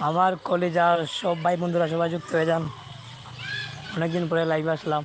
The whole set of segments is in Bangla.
আমার কলেজার সব ভাই বন্ধুরা সবাই যুক্ত হয়ে যান। অনেকদিন পরে লাইভে আসলাম।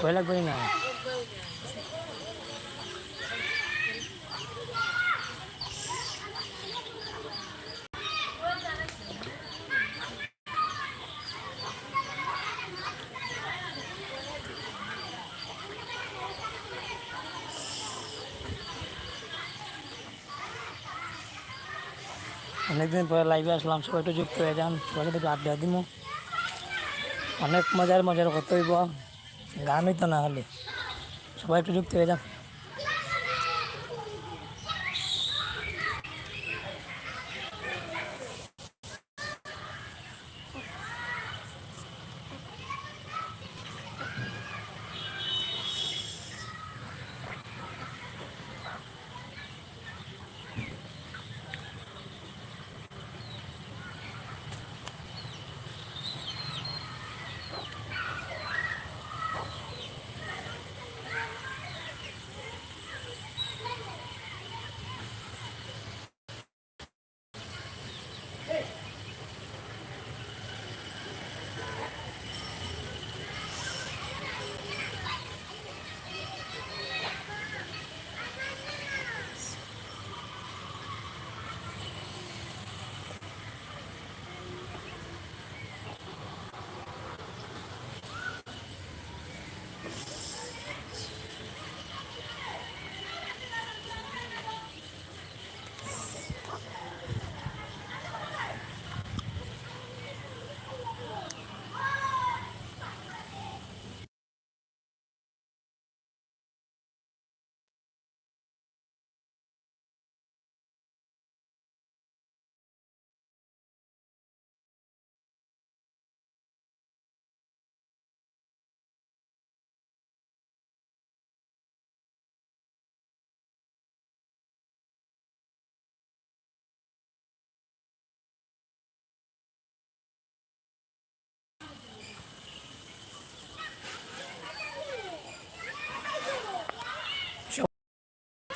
কয় লাগবে না? অনেকদিন পরে লাইভে আসলাম, সবাই একটু যুক্ত হয়ে যান, সবাই একটু আড্ডা দিব অনেক মজার মজার কত গান হইতো না হলে। সবাই একটু যুক্ত হয়ে যান।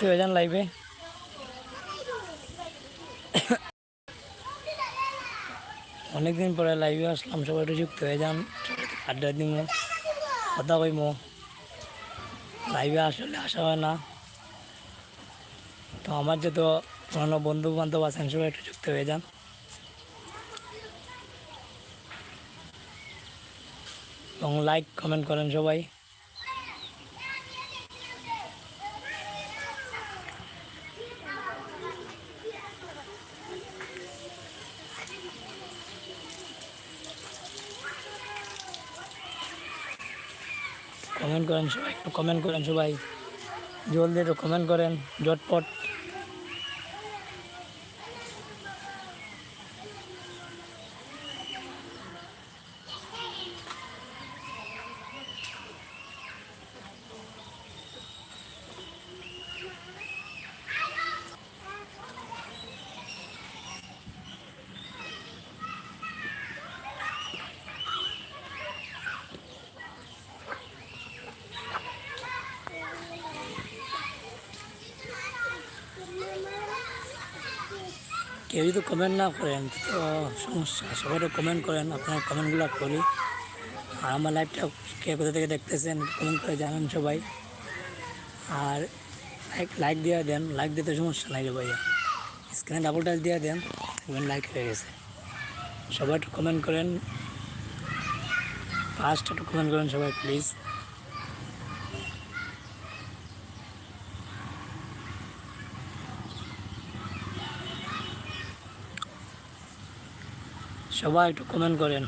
হয়ে যান লাইভে অনেকদিন পরে লাইভে আসলাম, সবাই একটু যুক্ত হয়ে যান। আড্ডা দিব, কথা কইম লাইভে আসলে আসা হয় না। তো আমার যত পুরনো বন্ধু বান্ধব আছেন, সবাই একটু যুক্ত হয়ে যান। এবং লাইক কমেন্ট করেন সবাই। করেন সবাই একটু কমেন্ট করেন সবাই। জলদি একটু কমেন্ট করেন জটপট কেউ যদি কমেন্ট না করেন, তো সমস্যা। সবাই তো কমেন্ট করেন, আপনার কমেন্টগুলো করি। আর আমার লাইভটা কে কোথা থেকে দেখতেছেন কমেন্ট করে জানান সবাই। আর লাইক লাইক দিয়ে দেন। লাইক দিতে সমস্যা নাই রে ভাইয়া। স্ক্রিনে ডাবল টাচ দিয়ে দেন, দেখবেন লাইক হয়ে গেছে। সবাই একটু কমেন্ট করেন। ফার্স্ট একটু কমেন্ট করেন সবাই প্লিজ সবাই একটু কমেন্ট করেন।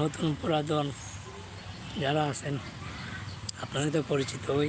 নতুন পুরাতন যারা আছেন আপনাদের তো পরিচিত ওই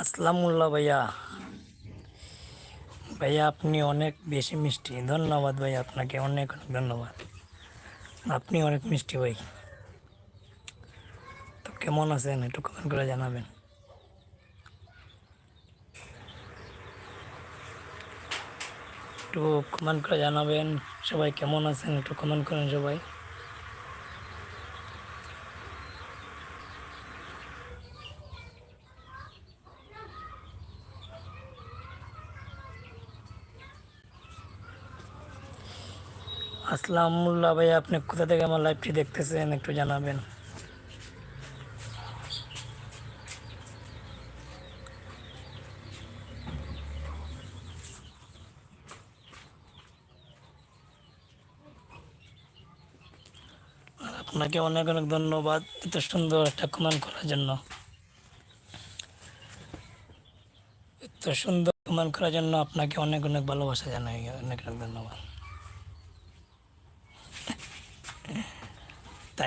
আসসালামুল্লাহ ভাইয়া। ভাইয়া, আপনি অনেক বেশি মিষ্টি। ধন্যবাদ ভাই আপনাকে অনেক অনেক ধন্যবাদ। আপনি অনেক মিষ্টি ভাই। তো কেমন আছেন? একটু কমেন্ট করে জানাবেন। একটু কমেন্ট করে জানাবেন। সবাই কেমন আছেন? একটু কমেন্ট করেন সবাই। আসসালামুল্লাহ ভাই, আপনি কোথা থেকে আমার লাইভটি দেখতেছেন একটু জানাবেন। আপনাকে অনেক অনেক ধন্যবাদ এত সুন্দর একটা কমেন্ট করার জন্য। এত সুন্দর কমেন্ট করার জন্য আপনাকে অনেক অনেক ভালোবাসা জানাই, অনেক অনেক ধন্যবাদ।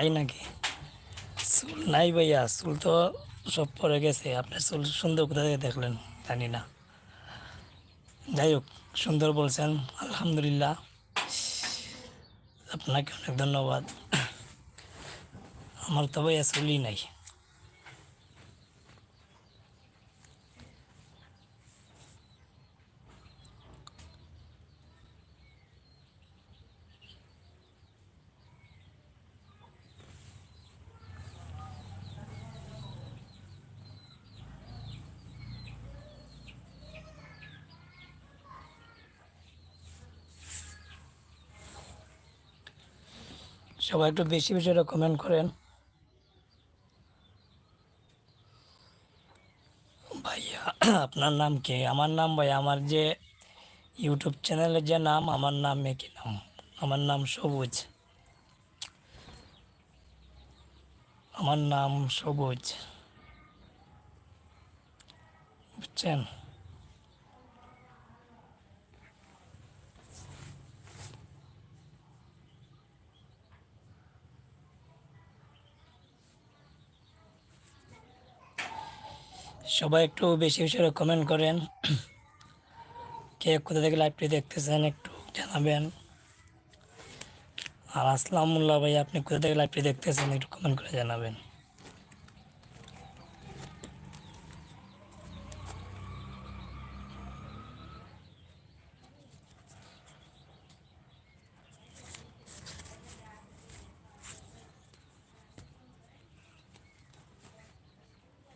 তাই নাকি? চুল নাই ভাইয়া, চুল তো সব পরে গেছে। আপনার চুল সুন্দর কোথায় দেখলেন? জানি না। যাই হোক, সুন্দর বলছেন, আলহামদুলিল্লাহ। আপনাকে অনেক ধন্যবাদ। আমার তো ভাইয়া চুলই নাই। সবাই একটু বেশি বেশি করে কমেন্ট করেন। ভাইয়া, আপনার নাম কি? আমার নাম ভাই আমার যে ইউটিউব চ্যানেলের যে নাম, আমার নাম একই নাম। আমার নাম সবুজ। আমার নাম সবুজ। বুঝছেন? সবাই একটু বেশি বেশি কমেন্ট করেন। কে কোথা থেকে লাইভটি দেখতেছেন একটু জানাবেন। আর আসসালামুল্লাহ ভাই, আপনি কোথা থেকে লাইভটি দেখতেছেন একটু কমেন্ট করে জানাবেন।